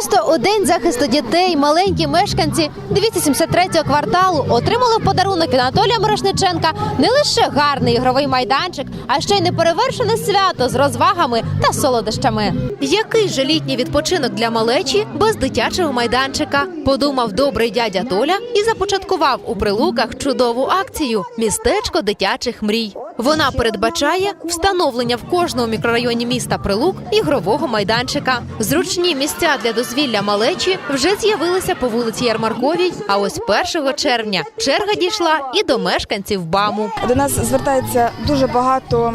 Просто у день захисту дітей маленькі мешканці 273-го кварталу отримали в подарунок від Анатолія Мирошниченка не лише гарний ігровий майданчик, а ще й неперевершене свято з розвагами та солодощами. Який же літній відпочинок для малечі без дитячого майданчика? Подумав добрий дядя Толя і започаткував у прилуках чудову акцію Містечко дитячих мрій. Вона передбачає встановлення в кожному мікрорайоні міста Прилук ігрового майданчика. Зручні місця для дозвілля малечі вже з'явилися по вулиці Ярмарковій. А ось 1 червня черга дійшла і до мешканців БАМу. До нас звертається дуже багато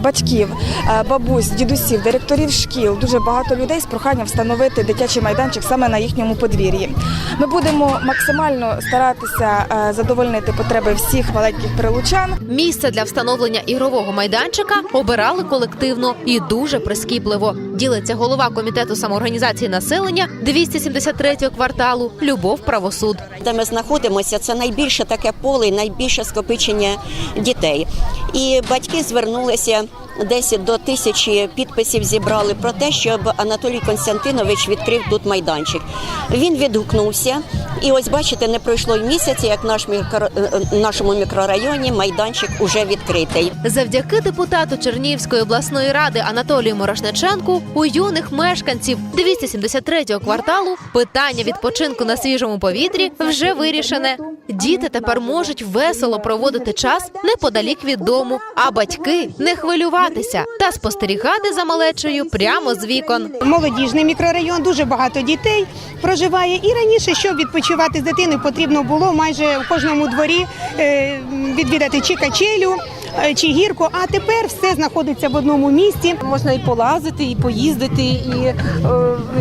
батьків, е, бабусь, дідусів, директорів шкіл, дуже багато людей з проханням встановити дитячий майданчик саме на їхньому подвір'ї. Ми будемо максимально старатися е, задовольнити потреби всіх маленьких прилучан. Місце для встановлення ігрового майданчика обирали колективно і дуже прискіпливо. Ділиться голова комітету самоорганізації населення 273-го кварталу Любов Правосуд. де ми знаходимося, це найбільше таке поле, найбільше скопичення дітей. І батьки звернулися десь до тисячі підписів зібрали про те, щоб Анатолій Константинович відкрив тут майданчик. Він відгукнувся, і ось бачите, не пройшло й місяця, як наш мікро... е, нашому мікрорайоні майданчик уже відкритий. Завдяки депутату Чернігівської обласної ради Анатолію Морошниченку у юних мешканців 273-го кварталу питання відпочинку на свіжому повітрі вже вирішене. Діти тепер можуть весело проводити час неподалік від дому, а батьки не хвилюватися та спостерігати за малечею прямо з вікон. молодіжний мікрорайон, дуже багато дітей проживає. І раніше, щоб відпочивати з дитиною, потрібно було майже в кожному дворі е, відвідати чи качелю, е, чи гірку. А тепер все знаходиться в одному місці. Можна і полазити, і поїздити, і е,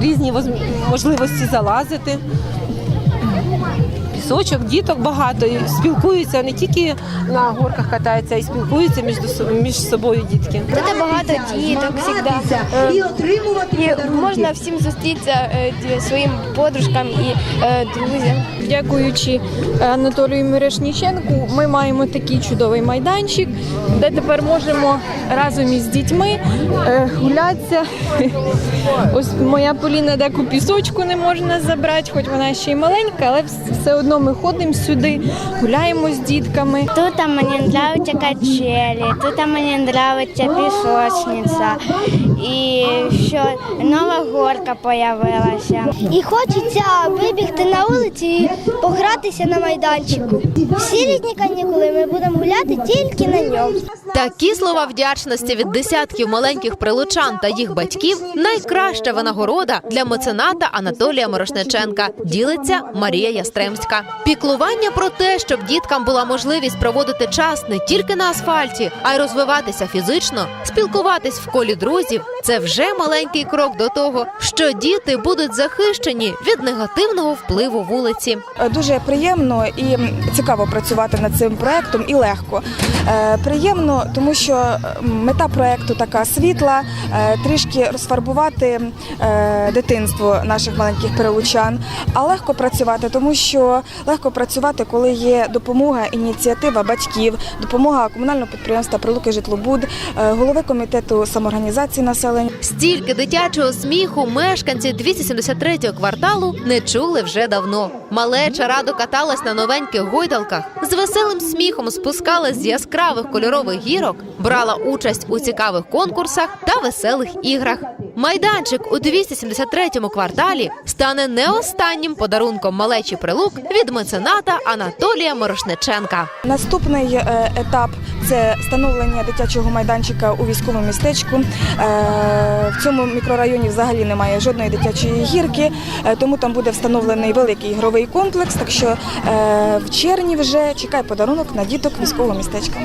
різні можливості залазити. Пісочок, діток багато, і спілкуються не тільки на горках катаються, а й спілкуються між, між собою дітки. Тут багато діток завжди. і отримувати І можна всім зустрітися е, своїм подружкам і е, друзям. Дякуючи Анатолію Мирошніченку, ми маємо такий чудовий майданчик, де тепер можемо разом із дітьми е, гулятися. Ось моя Поліна деку пісочку не можна забрати, хоч вона ще й маленька, але все одно ми ходимо сюди, гуляємо з дітками. Тут мені подобаються качелі, тут мені подобається пісочниця. І що нова горка з'явилася. І хочеться вибігти на вулицю і погратися на майданчику. Всі літні канікули ми будемо гуляти тільки на ньому. Такі слова вдячності від десятків маленьких прилучан та їх батьків найкраща винагорода для мецената Анатолія Морошниченка. Ділиться Марія Ястремська. Піклування про те, щоб діткам була можливість проводити час не тільки на асфальті, а й розвиватися фізично, спілкуватись в колі друзів. Це вже маленький крок до того, що діти будуть захищені від негативного впливу вулиці. Е, Дуже приємно і цікаво працювати над цим проектом і легко. Е, Приємно, тому що е, мета проекту така світла, е, трішки розфарбувати е, дитинство наших маленьких перелучан. А легко працювати, тому що легко працювати, коли є допомога, ініціатива батьків, допомога комунального підприємства Прилуки Житлобуд, голови комітету самоорганізації населення. Стільки дитячого сміху мешканці 273-го кварталу не чули вже давно. Малеча радо каталась на новеньких гойдалках, з веселим сміхом спускалась з яскравих кольорових гірок, брала участь у цікавих конкурсах та веселих іграх. Майданчик у 273-му кварталі стане не останнім подарунком малечі прилук від мецената Анатолія Морошниченка. Наступний е, етап це встановлення дитячого майданчика у військовому містечку. Е, В цьому мікрорайоні взагалі немає жодної дитячої гірки, е, тому там буде встановлений великий ігровий комплекс. Так що в червні вже чекай подарунок на діток військового містечка.